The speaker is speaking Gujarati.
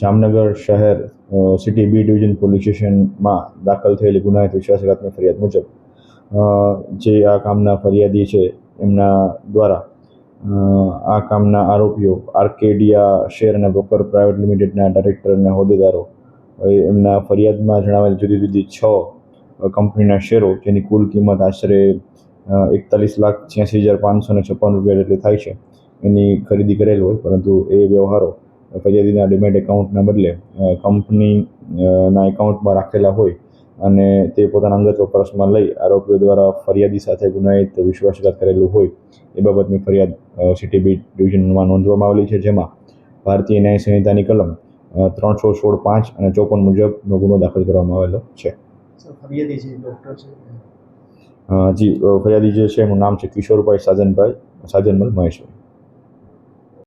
જામનગર શહેર સિટી બી ડિવિઝન પોલીસ સ્ટેશનમાં દાખલ થયેલી ગુનાહિત વિશ્વાસઘાતની ફરિયાદ મુજબ જે આ કામના ફરિયાદી છે, એમના દ્વારા આ કામના આરોપીઓ આર્કેડિયા શેર અને બ્રોકર પ્રાઇવેટ લિમિટેડના ડાયરેક્ટર અને હોદ્દેદારો એમના ફરિયાદમાં જણાવેલ જુદી જુદી છ કંપનીના શેરો, જેની કુલ કિંમત આશરે એકતાલીસ લાખ છ્યાસી હજાર પાંચસો ને છપ્પન રૂપિયા જેટલી થાય છે, એની ખરીદી કરેલ હોય, પરંતુ એ વ્યવહારો ફરિયાદીના ડિમેટ એકાઉન્ટના બદલે કંપનીના કંપની ના એકાઉન્ટમાં રાખેલા હોય અને તે પોતાના અંગત વપરાશમાં લઈ આરોપીઓ દ્વારા ફરિયાદી સાથે ગુનાહિત વિશ્વાસઘાત કરેલું હોય એ બાબતની ફરિયાદ સિટી બી ડિવિઝનમાં નોંધવામાં આવેલી છે જેમાં ભારતીય ન્યાય સંહિતાની કલમ ત્રણસો સોળ પાંચ અને ચોપન મુજબનો ગુનો દાખલ કરવામાં આવેલો છે. જી ફરિયાદી જે છે એનું નામ છે કિશોરભાઈ સાજનભાઈ સાજનમલ મહેશભાઈ